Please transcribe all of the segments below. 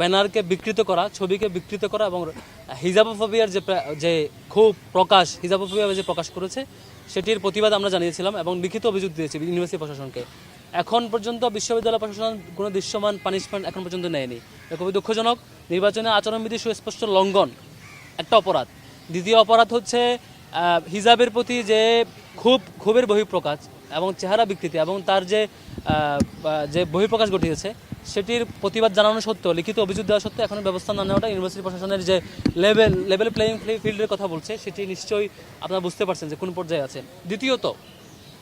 ব্যানারকে বিকৃত করা, ছবিকে বিকৃত করা এবং হিজাবোফোবিয়ার যে যে খুব প্রকাশ, হিজাবোফোবিয়া যে প্রকাশ করেছে, সেটির প্রতিবাদ আমরা জানিয়েছিলাম এবং লিখিত অভিযোগ দিয়েছি ইউনিভার্সিটি প্রশাসনকে। এখন পর্যন্ত বিশ্ববিদ্যালয় প্রশাসন কোনো দৃশ্যমান পানিশমেন্ট এখন পর্যন্ত নেয়নি। এটা খুবই দুঃখজনক। নির্বাচনে আচরণবিধি সুস্পষ্ট লঙ্ঘন, একটা অপরাধ। দ্বিতীয় অপরাধ হচ্ছে হিজাবের প্রতি যে খুব ক্ষোভের বহিঃপ্রকাশ এবং চেহারা বিকৃতি এবং তার যে যে বহিঃপ্রকাশ ঘটিয়েছে, সেটির প্রতিবাদ জানানো সত্ত্বেও, লিখিত অভিযোগ দেওয়া সত্ত্বেও এখন ব্যবস্থা না নেওয়াটা ইউনিভার্সিটি প্রশাসনের যে লেভেল লেভেল প্লেয়িং ফিল্ডের কথা বলছে, সেটি নিশ্চয়ই আপনারা বুঝতে পারছেন যে কোন পর্যায়ে আছে। দ্বিতীয়ত,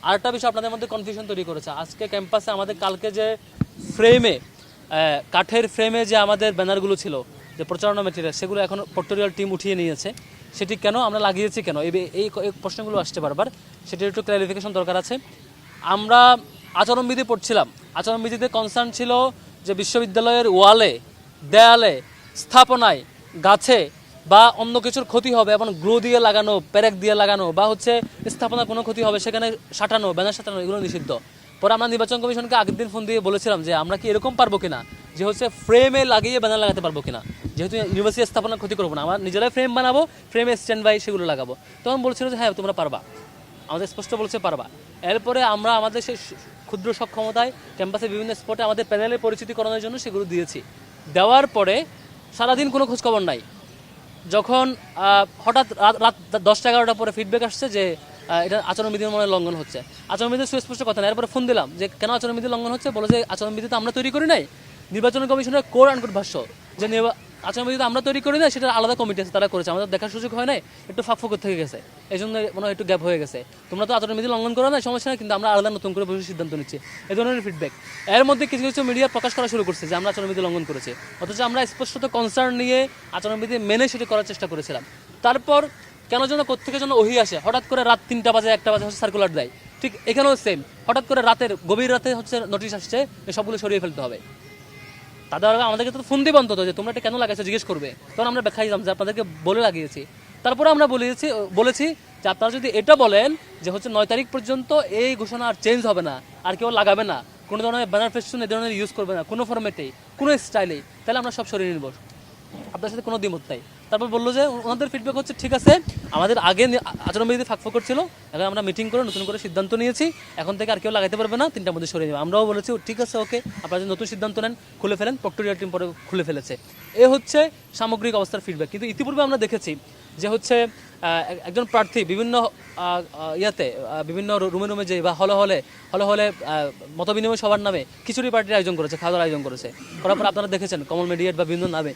আরেকটা বিষয় আপনাদের মধ্যে কনফিউশন তৈরি করেছে। আজকে ক্যাম্পাসে আমাদের কালকে যে ফ্রেমে কাঠের ফ্রেমে যে আমাদের ব্যানারগুলো ছিল, যে প্রচারণা মেটেরিয়াল সেগুলো এখন পর্টোরিয়াল টিম উঠিয়ে নিয়েছে, সেটি কেন, আমরা লাগিয়েছি কেন? এই প্রশ্নগুলো আসছে বারবার। সেটির একটু ক্ল্যারিফিকেশন দরকার আছে। আমরা আচরণবিধি পড়ছিলাম। আচরণবিধিতে কনসার্ন ছিল যে বিশ্ববিদ্যালয়ের ওয়ালে, দেয়ালে, স্থাপনায় গাছে বা অন্য কিছুর ক্ষতি হবে এবং গ্লো দিয়ে লাগানো প্যারেক দিয়ে লাগানো বা হচ্ছে স্থাপনার কোনো ক্ষতি হবে, সেখানে সাঁটানো, ব্যানার সাঁটানো, এগুলো নিষিদ্ধ। পরে আমরা নির্বাচন কমিশনকে আগের দিন ফোন দিয়ে বলেছিলাম যে আমরা কি এরকম পারব কিনা, যে হচ্ছে ফ্রেমে লাগিয়ে ব্যানার লাগাতে পারব কিনা। যেহেতু ইউনিভার্সিটি স্থাপনার ক্ষতি করব না, আমরা নিজেরাই ফ্রেম বানাবো ফ্রেমে স্ট্যান্ড বাই সেগুলো লাগাবো। তখন বলছিল যে হ্যাঁ তোমরা পারবা। আমাদের স্পষ্ট বলছে পারবা। এরপরে আমরা আমাদের সেই ক্ষুদ্র সক্ষমতায় ক্যাম্পাসে বিভিন্ন স্পটে আমাদের প্যানেলের পরিচিতি করানোর জন্য সেগুলো দিয়েছি। দেওয়ার পরে সারাদিন কোনো খোঁজখবর নাই। যখন হঠাৎ রাত দশটা এগারোটা পরে ফিডব্যাক আসছে যে এটা আচরণবিধির মনে লঙ্ঘন হচ্ছে। আচরণবিধির সুস্পষ্ট কথা না এরপরে ফোন দিলাম যে, কেন আচরণবিধি লঙ্ঘন হচ্ছে? বলে যে আচরণবিধি তো আমরা তৈরি করি নাই। নির্বাচন কমিশনের কোর আনকোট ভাষ্য যে আচরণবিধি তো আমরা তৈরি করি না সেটা আলাদা কমিটি আছে, তারা করেছে। আমাদের দেখার সুযোগ হয় নাই, একটু ফাঁক থেকে গেছে। এই জন্য মনে হয় একটু গ্যাপ হয়ে গেছে। তোমরা তো আচরণবিধি লঙ্ঘন করো না সমস্যা নেই, কিন্তু আমরা আলাদা নতুন করে বসে সিদ্ধান্ত নিচ্ছি। এই ধরনের ফিডব্যাক এর মধ্যে কিছু কিছু মিডিয়া প্রকাশ করা শুরু করছে, যে আমরা আচরণবিধি লঙ্ঘন করেছি। অথচ আমরা স্পষ্টত কনসার্ন নিয়ে আচরণবিধি মেনে সেটি করার চেষ্টা করেছিলাম। তারপর কেন যেন কোথেকে যেন ওহি আসে, হঠাৎ করে রাত তিনটা বাজে, একটা বাজে হচ্ছে সার্কুলার দেয়। ঠিক এখানেও সেম হঠাৎ করে রাতের, গভীর রাতে হচ্ছে নোটিশ আসছে সবগুলো সরিয়ে ফেলতে হবে। তাদের আমাদেরকে তো ফোন দিবে অন্তত যে তোমরা এটা কেন লাগাইছো জিজ্ঞেস করবে। তখন আমরা ব্যাখ্যা দিলাম যে আপনাদেরকে বলে লাগিয়েছি। তারপরে আমরা বলেছি বলেছি যে আপনারা যদি এটা বলেন যে হচ্ছে নয় তারিখ পর্যন্ত এই ঘোষণা আর চেঞ্জ হবে না, আর কেউ লাগাবে না, কোনো ধরনের ব্যানার এ ধরনের ইউজ করবে না, কোনো ফরম্যাটেই কোনো স্টাইলেই তাহলে আমরা সব সরিয়ে নিব। আপনার সাথে কোনো দ্বিমত নাই। তারপর বলল যে, ওনাদের ফিডব্যাক হচ্ছে, ঠিক আছে, আমাদের আগে আচরণ আচরণবিধি ফাঁক করছিল ছিল, এখন আমরা মিটিং করে নতুন করে সিদ্ধান্ত নিয়েছি, এখন থেকে আর কেউ লাগাতে পারবে না, তিনটার মধ্যে সরিয়ে নেবে। আমরাও বলেছি ঠিক আছে, ওকে, আপনারা যদি নতুন সিদ্ধান্ত নেন, খুলে ফেলেন পক্টোরিয়াল টিম পরে খুলে ফেলেছে। এ হচ্ছে সামগ্রিক অবস্থার ফিডব্যাক কিন্তু ইতিপূর্বে আমরা দেখেছি যে হচ্ছে একজন প্রার্থী বিভিন্ন ইয়াতে বিভিন্ন রুমে রুমে যে বা হলে হলে হলে হলে মত বিনিময় সবার নামে খিচুড়ি পার্টির আয়োজন করেছে খাওয়া দাওয়ার আয়োজন করেছে। করার পর আপনারা দেখেছেন কমল মিডিয়েট বা বিভিন্ন নামে।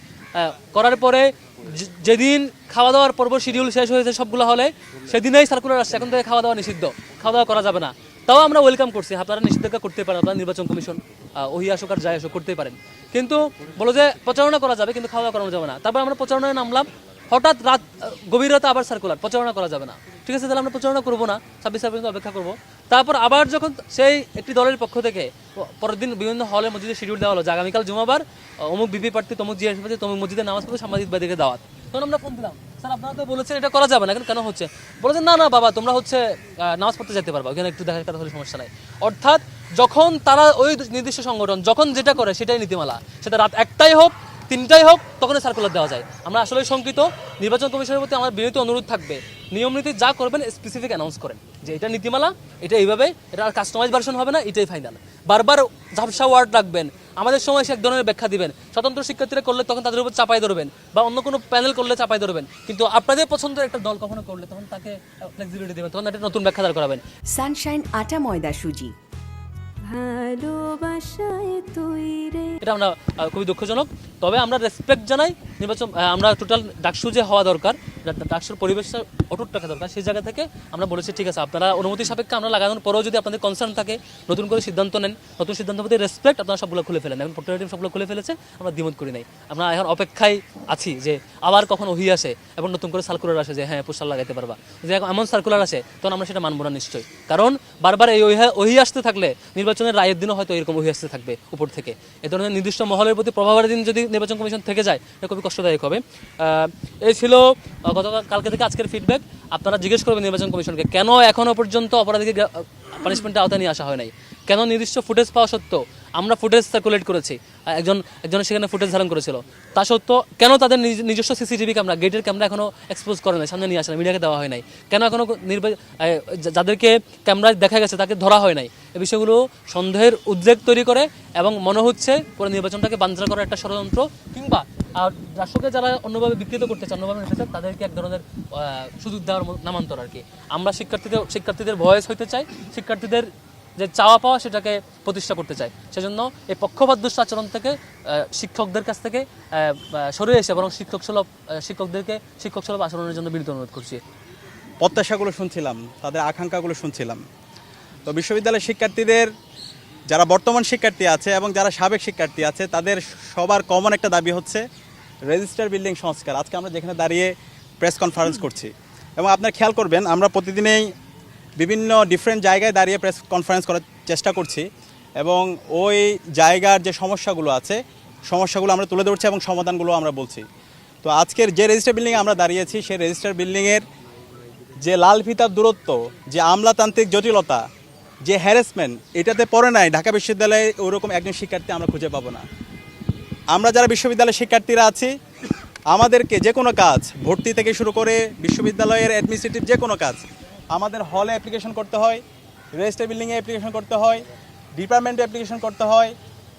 করার পরে যেদিন খাওয়া দাওয়ার পর্ব শিডিউল শেষ হয়েছে সবগুলো হলে, সেদিনেই সার্কুলার আসছে। এখন থেকে খাওয়া দাওয়া নিষিদ্ধ। খাওয়া দাওয়া করা যাবে না। তাও আমরা ওয়েলকাম করছি। আপনারা নিষেধাজ্ঞা করতে পারেন, আপনারা নির্বাচন কমিশন ওহি আসুক আর যাই আসুক করতেই পারেন। কিন্তু বলো যে প্রচারণা করা যাবে, কিন্তু খাওয়া দাওয়া করানো যাবে না। তারপর আমরা প্রচারণায় নামলাম। হঠাৎ রাত আহ, গভীর রাতে আবার সার্কুলার প্রচারণা করা যাবে না। ঠিক আছে তাহলে আমরা প্রচারণা করব না ছাব্বিশ পর্যন্ত অপেক্ষা করব। তারপর আবার যখন সেই একটি দলের পক্ষ থেকে পরের দিন বিভিন্ন হলে মসজিদে শিডিউল দেওয়া হলো যে আগামীকাল জুমাবার অমুক বিপি প্রার্থী তমুক জিএস প্রার্থী তমুক মসজিদে নামাজ পড়তে সাংবাদিকবাদীকে দাওয়াত। তখন আমরা ফোন দিলাম স্যার আপনারা তো বলেছেন এটা করা যাবে না কেন কেন হচ্ছে? বলেছেন না না বাবা তোমরা হচ্ছে নামাজ পড়তে যেতে পারবা ওখানে একটু দেখা কথা হলে সমস্যা নাই। অর্থাৎ যখন তারা ওই নির্দিষ্ট সংগঠন যখন যেটা করে সেটাই নীতিমালা। সেটা রাত একটাই হোক তিনটাই হোক, তখনই সার্কুলার দেওয়া যায়। আমরা আসলে শঙ্কিত। নির্বাচন কমিশনের প্রতি আমার বিনীত অনুরোধ থাকবে, নিয়ম নীতি যা করবেন স্পেসিফিক অ্যানাউন্স করেন যে এটা নীতিমালা, এটা এইভাবে, এটা আর কাস্টমাইজ ভার্সন হবে না, এটাই ফাইনাল বারবার ঝাপসা ওয়ার্ড রাখবেন। আমাদের সময় সে এক ধরনের ব্যাখ্যা দিবেন। স্বতন্ত্র শিক্ষার্থীরা করলে তখন তাদের উপর চাপাই ধরবেন বা অন্য কোনো প্যানেল করলে চাপাই ধরবেন। কিন্তু আপনাদের পছন্দের একটা দল কখনো করলে তখন তাকে ফ্লেক্সিবিলিটি দেবেন, তখন একটা নতুন ব্যাখ্যা দাঁড় করাবেন। সানশাইন আটা ময়দা সুজি। ভালোবাসায় তুই রে। এটা আমরা খুবই দুঃখজনক। তবে আমরা রেসপেক্ট জানাই নির্বাচন আমরা টোটাল ডাকসু যে হওয়া দরকার ডাকসুর পরিবেশটা অটুট রাখা দরকার, সেই জায়গা থেকে আমরা বলেছি, ঠিক আছে, আপনারা অনুমতি সাপেক্ষে আমরা লাগানোর পরেও যদি আপনাদের কনসার্ন থাকে, নতুন করে সিদ্ধান্ত নেন, নতুন সিদ্ধান্ত প্রতি রেসপেক্ট আপনারা সবগুলো খুলে ফেলেন। এখন পট্টনাটিম সবগুলো খুলে ফেলেছে, আমরা দ্বিমত করি নাই। আমরা এখন অপেক্ষায় আছি যে আবার কখন ওহি আসে এবং নতুন করে সার্কুলার আসে যে হ্যাঁ পোস্টার লাগাইতে পারবা। যে এমন সার্কুলার আসে, তখন আমরা সেটা মানবো না নিশ্চয়ই। কারণ বারবার এই ওহি আসতে থাকলে নির্বাচনের রায়ের দিনও হয়তো এরকম ওহি আসতে থাকবে উপর থেকে। এ ধরনের নির্দিষ্ট মহলের প্রতি প্রভাবের দিন যদি নির্বাচন কমিশন থেকে যায়, এটা খুবই কষ্টদায়ক হবে। এই ছিল গতকাল কালকে থেকে আজকের ফিডব্যাক আপনারা জিজ্ঞেস করবেন নির্বাচন কমিশনকে, কেন এখনও পর্যন্ত অপরাধীকে পানিশমেন্টের আওতায় নিয়ে আসা হয় নাই? কেন নির্দিষ্ট ফুটেজ পাওয়া সত্ত্বেও আমরা ফুটেজ সার্কুলেট করেছি? একজন একজনের সেখানে ফুটেজ ধারণ করেছিল। তা সত্ত্বেও কেন তাদের নিজ- নিজস্ব সিসিটিভি ক্যামেরা গেটের ক্যামেরা এখনও এক্সপোজ করে নাই, সামনে নিয়ে আসে না মিডিয়াকে দেওয়া হয় নাই? কেন এখনও নির্বাচন যাদেরকে ক্যামেরায় দেখা গেছে তাকে ধরা হয় নাই? এই বিষয়গুলো সন্দেহের উদ্বেগ তৈরি করে এবং মনে হচ্ছে পুরো নির্বাচনটাকে বাঞ্ছাল করার একটা ষড়যন্ত্র কিংবা আর রাষ্ট্রকে যারা অন্যভাবে বিকৃত করতে চান অন্যভাবে নিতে চান তাদেরকে এক ধরনের সুযোগ দেওয়ার নামান্তর আর কি। আমরা শিক্ষার্থীদের শিক্ষার্থীদের ভয়েস হইতে চাই, শিক্ষার্থীদের যে চাওয়া পাওয়া সেটাকে প্রতিষ্ঠা করতে চাই। সেজন্য এই পক্ষপাতদুষ্ট আচরণ থেকে শিক্ষকদের কাছ থেকে সরে এসে বরং শিক্ষক সুলভ শিক্ষকদেরকে শিক্ষক সুলভ আচরণের জন্য বিনীত অনুরোধ করছি। প্রত্যাশাগুলো শুনছিলাম, তাদের আকাঙ্ক্ষাগুলো শুনছিলাম। তো বিশ্ববিদ্যালয়ের শিক্ষার্থীদের, যারা বর্তমান শিক্ষার্থী আছে এবং যারা সাবেক শিক্ষার্থী আছে, তাদের সবার কমন একটা দাবি হচ্ছে রেজিস্টার বিল্ডিং সংস্কার। আজকে আমরা যেখানে দাঁড়িয়ে প্রেস কনফারেন্স করছি। এবং আপনার খেয়াল করবেন, আমরা প্রতিদিনেই বিভিন্ন ডিফারেন্ট জায়গায় দাঁড়িয়ে প্রেস কনফারেন্স করার চেষ্টা করছি এবং ওই জায়গার যে সমস্যাগুলো আছে, সমস্যাগুলো আমরা তুলে ধরছি এবং সমাধানগুলো আমরা বলছি। তো আজকের যে রেজিস্টার বিল্ডিংয়ে আমরা দাঁড়িয়েছি, সেই রেজিস্টার বিল্ডিংয়ের যে লাল ফিতার দূরত্ব, যে আমলাতান্ত্রিক জটিলতা, যে হ্যারাসমেন্ট এটাতে পড়ে নাই, ঢাকা বিশ্ববিদ্যালয়ে ওরকম একজন শিক্ষার্থী আমরা খুঁজে পাবো না। আমরা যারা বিশ্ববিদ্যালয়ের শিক্ষার্থীরা আছি, আমাদেরকে যে কোনো কাজ, ভর্তি থেকে শুরু করে বিশ্ববিদ্যালয়ের অ্যাডমিনিস্ট্রেটিভ যে কোনো কাজ, আমাদের হলে অ্যাপ্লিকেশন করতে হয় রেজিস্টার বিল্ডিংয়ে অ্যাপ্লিকেশন করতে হয় ডিপার্টমেন্টে অ্যাপ্লিকেশন করতে হয়,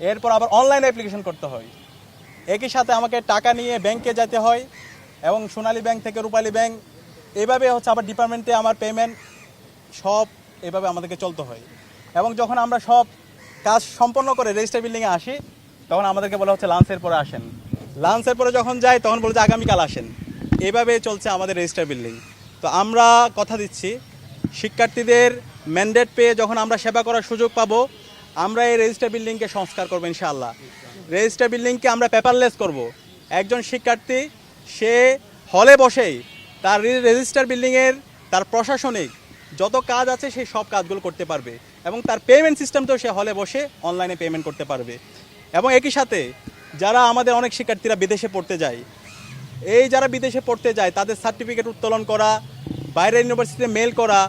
এরপর আবার অনলাইনে অ্যাপ্লিকেশন করতে হয়। একই সাথে আমাকে টাকা নিয়ে ব্যাংকে যেতে হয় এবং সোনালী ব্যাংক থেকে রূপালী ব্যাংক এভাবে হচ্ছে আবার ডিপার্টমেন্টে আমার পেমেন্ট সব এভাবে আমাদেরকে চলতে হয়। এবং যখন আমরা সব কাজ সম্পন্ন করে রেজিস্টার বিল্ডিংয়ে আসি তখন আমাদেরকে বলা হচ্ছে লাঞ্চের পরে আসেন। লাঞ্চের পরে যখন যাই, তখন বলে যে, আগামীকাল আসেন। এভাবে চলছে আমাদের রেজিস্টার বিল্ডিং তো আমরা কথা দিচ্ছি, শিক্ষার্থীদের ম্যান্ডেট পেয়ে যখন আমরা সেবা করার সুযোগ পাবো, আমরা এই রেজিস্টার বিল্ডিংকে সংস্কার করব ইনশাআল্লাহ। রেজিস্টার বিল্ডিংকে আমরা পেপারলেস করব। একজন শিক্ষার্থী, সে হলে বসেই তার রেজিস্টার বিল্ডিংয়ের তার প্রশাসনিক যত কাজ আছে সেই সব কাজগুলো করতে পারবে এবং তার পেমেন্ট সিস্টেমটাও সে হলে বসে অনলাইনে পেমেন্ট করতে পারবে। এবং একই সাথে যারা আমাদের অনেক শিক্ষার্থীরা বিদেশে পড়তে যায়, এই যারা বিদেশে পড়তে যায়, তাদের সার্টিফিকেট উত্তোলন করা, বাইরের ইউনিভার্সিটিতে মেল করা,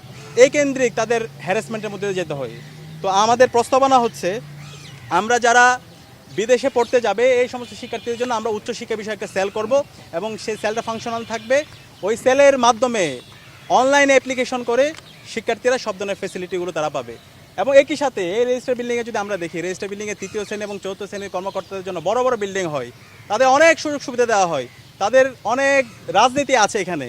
এই কেন্দ্রিক তাদের হ্যারাসমেন্টের মধ্যে যেতে হয়। তো আমাদের প্রস্তাবনা হচ্ছে, আমরা যারা বিদেশে পড়তে যাবে, এই সমস্ত শিক্ষার্থীদের জন্য আমরা উচ্চশিক্ষা বিষয়ে একটা সেল করব এবং সেই সেলটা ফাংশনাল থাকবে। ওই সেলের মাধ্যমে অনলাইনে অ্যাপ্লিকেশন করে শিক্ষার্থীরা সব ধরনের ফেসিলিটিগুলো তারা পাবে। এবং একই সাথে এই রেজিস্টার বিল্ডিংয়ে যদি আমরা দেখি রেজিস্টার বিল্ডিংয়ে তৃতীয় শ্রেণি এবং চতুর্থ শ্রেণির কর্মকর্তাদের জন্য বড় বড় বিল্ডিং হয়, তাদের অনেক সুযোগ সুবিধা দেওয়া হয়, তাদের অনেক রাজনীতি আছে এখানে।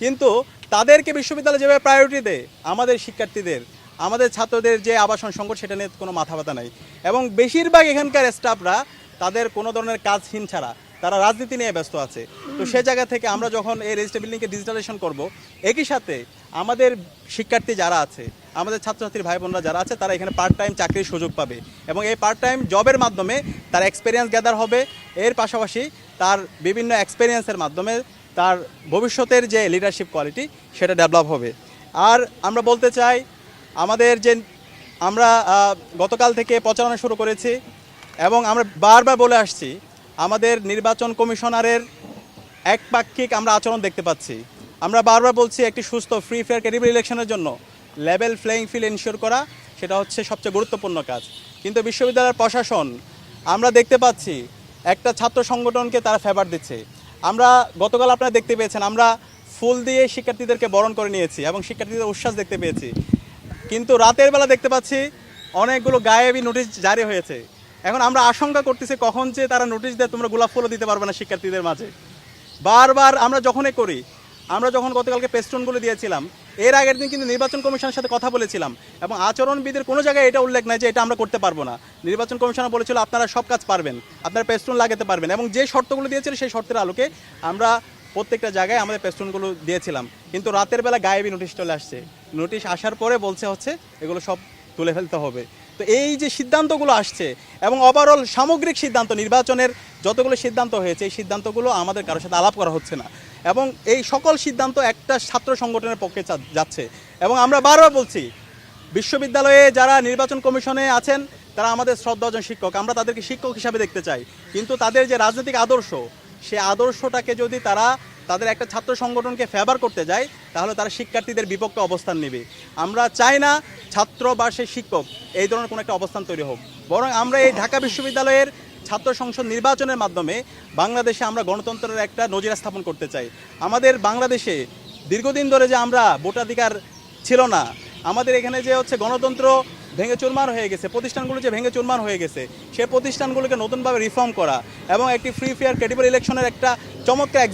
কিন্তু তাদেরকে বিশ্ববিদ্যালয় যেভাবে প্রায়োরিটি দেয়, আমাদের শিক্ষার্থীদের, আমাদের ছাত্রদের যে আবাসন সংকট, সেটা নিয়ে কোনো মাথা ব্যথা নাই। এবং বেশিরভাগ এখানকার স্টাফরা তাদের কোনো ধরনের কাজহীন ছাড়া তারা রাজনীতি নিয়ে ব্যস্ত আছে। তো সে জায়গা থেকে আমরা যখন এই রেজিস্টার বিল্ডিংকে ডিজিটালাইজেশন করব, একই সাথে আমাদের শিক্ষার্থী যারা আছে, আমাদের ছাত্রছাত্রীর ভাই বোনরা যারা আছে, তারা এখানে পার্ট টাইম চাকরির সুযোগ পাবে। এবং এই পার্ট টাইম জবের মাধ্যমে তার এক্সপিরিয়েন্স গ্যাদার হবে। এর পাশাপাশি তার বিভিন্ন এক্সপিরিয়েন্সের মাধ্যমে তার ভবিষ্যতের যে লিডারশিপ কোয়ালিটি সেটা ডেভেলপ হবে। আর আমরা বলতে চাই, আমাদের যে আমরা গতকাল থেকে প্রচারণা শুরু করেছি এবং আমরা বারবার বলে আসছি, আমাদের নির্বাচন কমিশনারের একপাক্ষিক আমরা আচরণ দেখতে পাচ্ছি। আমরা বারবার বলছি একটি সুস্থ ফ্রি ফেয়ার ক্যারিবল ইলেকশনের জন্য লেভেল ফ্লেইং ফিল্ড এনশিওর করা, সেটা হচ্ছে সবচেয়ে গুরুত্বপূর্ণ কাজ। কিন্তু বিশ্ববিদ্যালয়ের প্রশাসন, আমরা দেখতে পাচ্ছি একটা ছাত্র সংগঠনকে তারা ফেভার দিচ্ছে। আমরা, গতকাল আপনারা দেখতে পেয়েছেন, আমরা ফুল দিয়ে শিক্ষার্থীদেরকে বরণ করে নিয়েছি এবং শিক্ষার্থীদের উচ্ছ্বাস দেখতে পেয়েছি। কিন্তু রাতের বেলা দেখতে পাচ্ছি অনেকগুলো গায়েবি নোটিশ জারি হয়েছে। এখন আমরা আশঙ্কা করতেছি কখন যে তারা নোটিশ দেয়, তোমরা গোলাপ ফুলও দিতে পারবে না শিক্ষার্থীদের মাঝে। বারবার আমরা যখনই করি আমরা যখন গতকালকে পেস্টনগুলো দিয়েছিলাম, এর আগের দিন কিন্তু নির্বাচন কমিশনের সাথে কথা বলেছিলাম এবং আচরণবিধির কোনো জায়গায় এটা উল্লেখ নাই যে এটা আমরা করতে পারব না। নির্বাচন কমিশনার বলেছিল আপনারা সব কাজ পারবেন, আপনারা পেস্টন লাগাতে পারবেন এবং যে শর্তগুলো দিয়েছিল সেই শর্তের আলোকে আমরা প্রত্যেকটা জায়গায় আমাদের পেস্টনগুলো দিয়েছিলাম। কিন্তু রাতের বেলা গায়েবী নোটিশ চলে আসছে। নোটিশ আসার পরে বলছে হচ্ছে এগুলো সব তুলে ফেলতে হবে। তো এই যে সিদ্ধান্তগুলো আসছে এবং ওভারঅল সামগ্রিক সিদ্ধান্ত, নির্বাচনের যতগুলো সিদ্ধান্ত হয়েছে, এই সিদ্ধান্তগুলো আমাদের কারোর সাথে আলাপ করা হচ্ছে না। এবং এই সকল সিদ্ধান্ত একটা ছাত্র সংগঠনের পক্ষে যাচ্ছে। এবং আমরা বারবার বলছি, বিশ্ববিদ্যালয়ে যারা নির্বাচন কমিশনে আছেন, তারা আমাদের শ্রদ্ধাজন শিক্ষক। আমরা তাদেরকে শিক্ষক হিসাবে দেখতে চাই। কিন্তু তাদের যে রাজনৈতিক আদর্শ, সে আদর্শটাকে যদি তারা তাদের একটা ছাত্র সংগঠনকে ফেভার করতে যায়, তাহলে তারা শিক্ষার্থীদের বিপক্ষে অবস্থান নেবে। আমরা চাই না ছাত্র বা সেই শিক্ষক এই ধরনের কোনো একটা অবস্থান তৈরি হোক। বরং আমরা এই ঢাকা বিশ্ববিদ্যালয়ের ছাত্র সংসদ নির্বাচনের মাধ্যমে বাংলাদেশে আমরা গণতন্ত্রের একটা নজিরা স্থাপন করতে চাই। আমাদের বাংলাদেশে দীর্ঘদিন ধরে যে আমরা ভোটাধিকার ছিল না, আমাদের এখানে যে হচ্ছে গণতন্ত্র ভেঙে চুরমার হয়ে গেছে, প্রতিষ্ঠানগুলো যে ভেঙে চুরমার হয়ে গেছে, সে প্রতিষ্ঠানগুলোকে নতুনভাবে রিফর্ম করা এবং একটি ফ্রি ফেয়ার ক্রেডিবল ইলেকশনের একটা চমৎকার